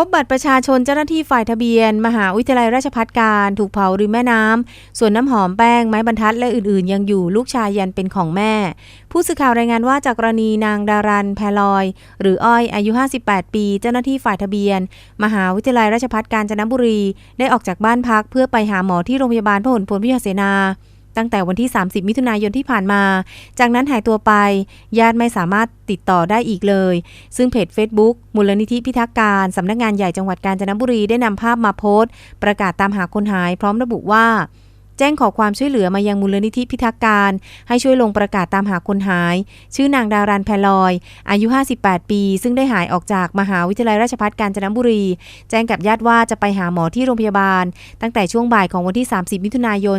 พบบัตรประชาชนเจ้าหน้าที่ฝ่ายทะเบียน มหาวิทยาลัยราชภัฏการ ถูกเผาริมแม่น้ำส่วนน้ำหอมแป้งไม้บรรทัดและอื่นๆ ยังอยู่ลูกชายยันเป็นของแม่ ผู้สื่อข่าวรายงานว่าจากกรณีนางดารันแพรลอย หรืออ้อยอายุ 58 ปี เจ้าหน้าที่ฝ่ายทะเบียน มหาวิทยาลัยราชภัฏกาญจนบุรี ได้ออกจากบ้านพักเพื่อไปหาหมอที่โรงพยาบาลพหลพลพิยเสนา ตั้งแต่วันที่ 30 มิถุนายนที่ผ่านมา จากนั้นหายตัวไป ญาติไม่สามารถติดต่อได้อีกเลย ซึ่งเพจ Facebook มูลนิธิพิทักษ์การ สำนักงานใหญ่จังหวัดกาญจนบุรีได้นำภาพมาโพสต์ ประกาศตามหาคนหายพร้อมระบุว่า แจ้งขอความช่วยเหลือมายังมูลนิธิพิทักษ์การ ให้ช่วยลงประกาศตามหาคนหาย ชื่อนางดารันแพรลอย อายุ 58 ปี ซึ่งได้หายออกจากมหาวิทยาลัยราชภัฏกาญจนบุรี แจ้งกับญาติว่าจะไปหาหมอที่โรงพยาบาล ตั้งแต่ช่วงบ่ายของวันที่ 30 มิถุนายน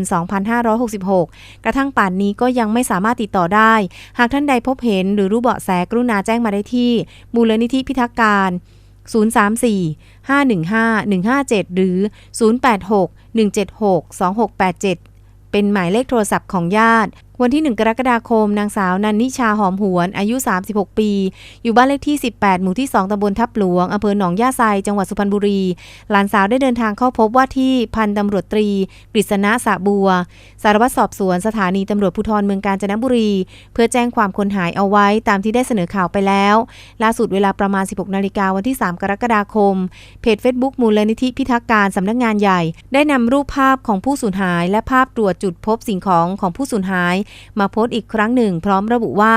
2566 กระทั่งป่านนี้ก็ยังไม่สามารถติดต่อได้ หากท่านใดพบเห็นหรือรู้เบาะแสกรุณาแจ้งมาได้ที่ มูลนิธิพิทักษ์การ 034 515 157 หรือ 086 176 2687 เป็นหมายเลขโทรศัพท์ของญาติ วันที่ 1 กรกฎาคม นางสาวนันนิชาหอมหวน อายุ 36 ปี อยู่บ้านเลขที่ 18 หมู่ที่ 2ตำบลทับหลวงอำเภอหนองย่าไซ จังหวัดสุพรรณบุรี หลานสาวได้เดินทางเข้าพบว่าที่พันตำรวจตรี กฤษณะสะบัว สารวัตรสอบสวนสถานีตำรวจภูธรเมืองกาญจนบุรี เพื่อแจ้งความคนหายเอาไว้ตามที่ได้เสนอข่าวไปแล้ว ล่าสุดเวลาประมาณ 16 นาฬิกาวันที่ 3 กรกฎาคม เพจ Facebook มูลนิธิพิทักษ์การสำนักงานใหญ่ ได้นำรูปภาพของผู้สูญหาย และภาพตรวจจุดพบสิ่งของของผู้สูญหายมาโพสต์อีกครั้งหนึ่ง พร้อมระบุว่า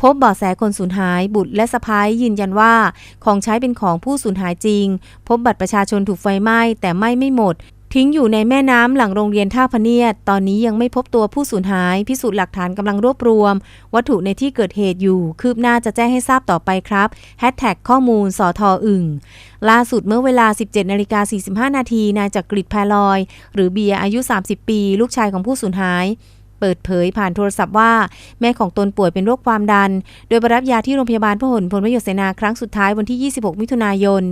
พบเบาะแสคนสูญหายบุตรและสะพ้ายยืนยันว่า ของใช้เป็นของผู้สูญหายจริง พบบัตรประชาชนถูกไฟไหม้แต่ไหม้ไม่หมดทิ้งอยู่ในแม่น้ำหลังโรงเรียนท่าพเนียด ตอนนี้ยังไม่พบตัวผู้สูญหาย พิสูจน์หลักฐานกำลังรวบรวม วัตถุในที่เกิดเหตุอยู่ คืบหน้าจะแจ้งให้ทราบต่อไปครับแฮชแท็กข้อมูลสอทออึ่งล่าสุดเมื่อเวลา 17นาฬิกา45 นาทีนายจักกริดแพลอย หรือเบียอายุ 30 ปี ลูกชายของผู้สูญหาย เปิดเผยผ่านโทรศัพท์ว่า แม่ของตนป่วยเป็นโรคความดัน โดยไปรับยาที่โรงพยาบาลพหลพลประโยชน์เสนาครั้งสุดท้ายวันที่ 26 มิถุนายน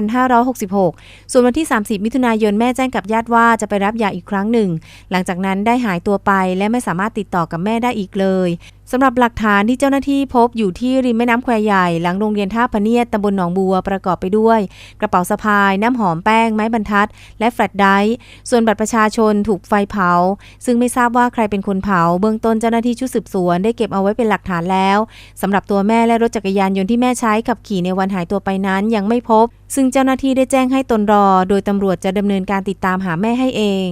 2566 ส่วนวันที่ 30 มิถุนายนแม่แจ้งกับญาติว่าจะไปรับยาอีกครั้งหนึ่ง หลังจากนั้นได้หายตัวไปและไม่สามารถติดต่อกับแม่ได้อีกเลย สำหรับหลักฐานที่เจ้าหน้าที่พบอยู่ที่ริมแม่น้ำแควใหญ่หลังโรงเรียนท่าพะเนียดตำบลหนองบัวประกอบไปด้วย กระเป๋าสะพายน้ำหอมแป้ง ไม้บรรทัด และแฟลชไดร์ส่วนบัตรประชาชนถูกไฟเผา ซึ่งไม่ทราบว่าใครเป็นคนเผา เบื้องต้นเจ้าหน้าที่ชุดสืบสวนได้เก็บเอาไว้เป็นหลักฐานแล้วสำหรับตัวแม่และรถจักรยานยนต์ที่แม่ใช้ขับขี่ในวันหายตัวไปนั้นยังไม่พบ ซึ่งเจ้าหน้าที่ได้แจ้งให้ตนรอ โดยตำรวจจะดำเนินการติดตามหาแม่ให้เอง